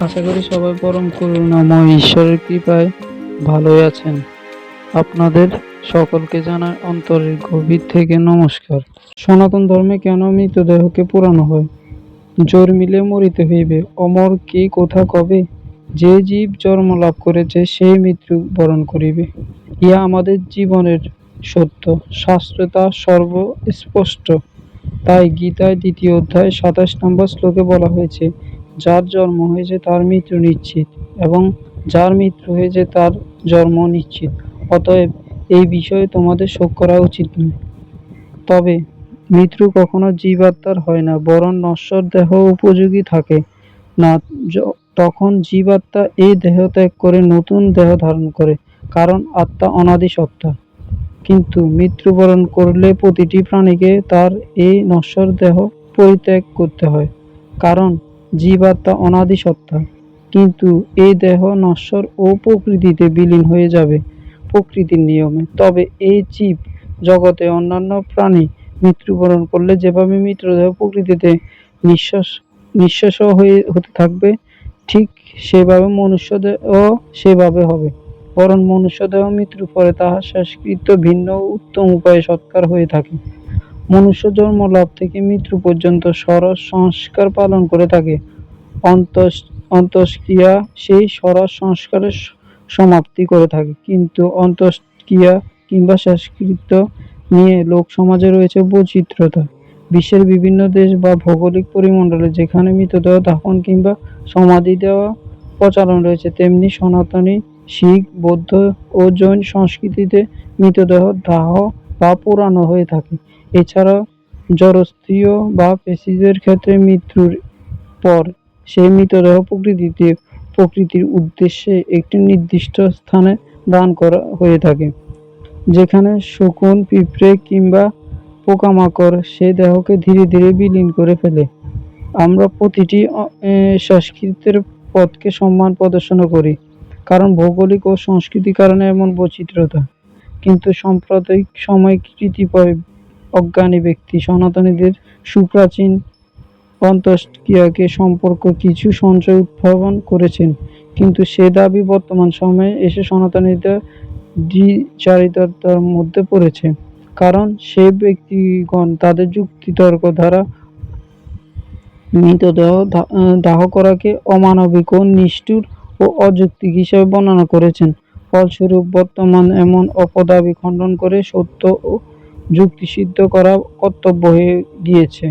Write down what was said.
আশা করি সবাই পরম করুণাময় ঈশ্বরের কৃপায় ভালোই আছেন। আপনাদের সকলকে জানাই অন্তরের গভীর থেকে নমস্কার। সনাতন ধর্মে কেন মৃতদেহকে পুরানো হয়? জোর মিলে মরিতে হইবে। অমর কে, কোথা, কবে? যে জীব জন্ম লাভ করেছে সেই মৃত্যু বরণ করিবে। ইহা আমাদের জীবনের সত্য। শাস্ত্রে তা সর্বস্পষ্ট। তাই গীতায় দ্বিতীয় অধ্যায় সাতাশ নম্বর শ্লোকে বলা হয়েছে যার জন্ম হয়েছে তার মৃত্যু নিশ্চিত এবং যার মৃত্যু হয়েছে তার জন্ম নিশ্চিত। অতএব এই বিষয়ে তোমাদের শোক করা উচিত নয়। তবে মৃত্যু কখনো জীবাত্মার হয় না, বরং নশ্বর দেহ উপযোগী থাকে। না তখন জীবাত্মা এই দেহ ত্যাগ করে নতুন দেহ ধারণ করে, কারণ আত্মা অনাদি সত্তা কিন্তু মৃত্যুবরণ করলে প্রতিটি প্রাণীকে তার এই নশ্বর দেহ পরিত্যাগ করতে হয়, কারণ জীবাত্মা অনাদি সত্তা কিন্তু এই দেহ নশ্বর ও প্রকৃতিতে বিলীন হয়ে যাবে প্রকৃতির নিয়মে। তবে এই জীব জগতে অন্যান্য প্রাণী মৃত্যুবরণ করলে যেভাবে মৃতদেহ প্রকৃতিতে নিঃশ্বাস নিঃশ্বাস হয়ে হতে থাকবে, ঠিক সেভাবে মনুষ্যদেহ সেভাবে হবে। বরং মনুষ্যদেহ মৃত্যুর পরে তাহার শেষকৃত্য ভিন্ন উত্তম উপায়ে সৎকার হয়ে থাকে। মনুষ্য জন্ম লাভ থেকে মৃত্যু পর্যন্ত সরস সংস্কার পালন করে থাকে। অন্তস, অন্তস্ক্রিয়া সেই সরস সংস্কারের সমাপ্তি করে থাকে। কিন্তু অন্তস্ক্রিয়া কিংবা শেষকৃত্য নিয়ে লোক সমাজে রয়েছে বৈচিত্র্যতা। বিশ্বের বিভিন্ন দেশ বা ভৌগোলিক পরিমণ্ডলে যেখানে মৃতদেহ দাফন কিংবা সমাধি দেওয়া প্রচলন রয়েছে, তেমনি সনাতনী, শিখ, বৌদ্ধ ও জৈন সংস্কৃতিতে মৃতদেহ দাহ বা পোড়ানো হয়ে থাকে। এছাড়া জরস্ত্রীয় বা পেশিদের ক্ষেত্রে মৃত্যুর পর সেই মৃতদেহ প্রকৃতিতে, প্রকৃতির উদ্দেশ্যে একটি নির্দিষ্ট স্থানে দান করা হয়ে থাকে, যেখানে শকুন, পিঁপড়ে কিংবা পোকামাকড় সেই দেহকে ধীরে ধীরে বিলীন করে ফেলে। আমরা প্রতিটি সংস্কৃতের পথকে সম্মান প্রদর্শন করি, কারণ ভৌগোলিক ও সংস্কৃতি কারণে এমন বৈচিত্র্যতা। কিন্তু সাম্প্রতিক সময় কৃতিপয় অজ্ঞানী ব্যক্তি সনাতনীদের সুপ্রাচীন অন্তস্ক্রিয়াকে সম্পর্ক কিছু সঞ্চয় উদ্ভাবন করেছেন। কিন্তু সে দাবি বর্তমান সময়ে এসে সনাতনীদের দ্বিচারিতার মধ্যে পড়েছে। কারণ সে ব্যক্তিগণ তাদের যুক্তিতর্ক দ্বারা মৃতদেহ দাহ করাকে অমানবিক ও নিষ্ঠুর ও অযৌক্তিক হিসেবে বর্ণনা করেছেন। ফলস্বরূপ বর্তমান এমন অপদাবি খণ্ডন করে সত্য ও যুক্তিসিদ্ধ করা কর্তব্য হয়ে গিয়েছে।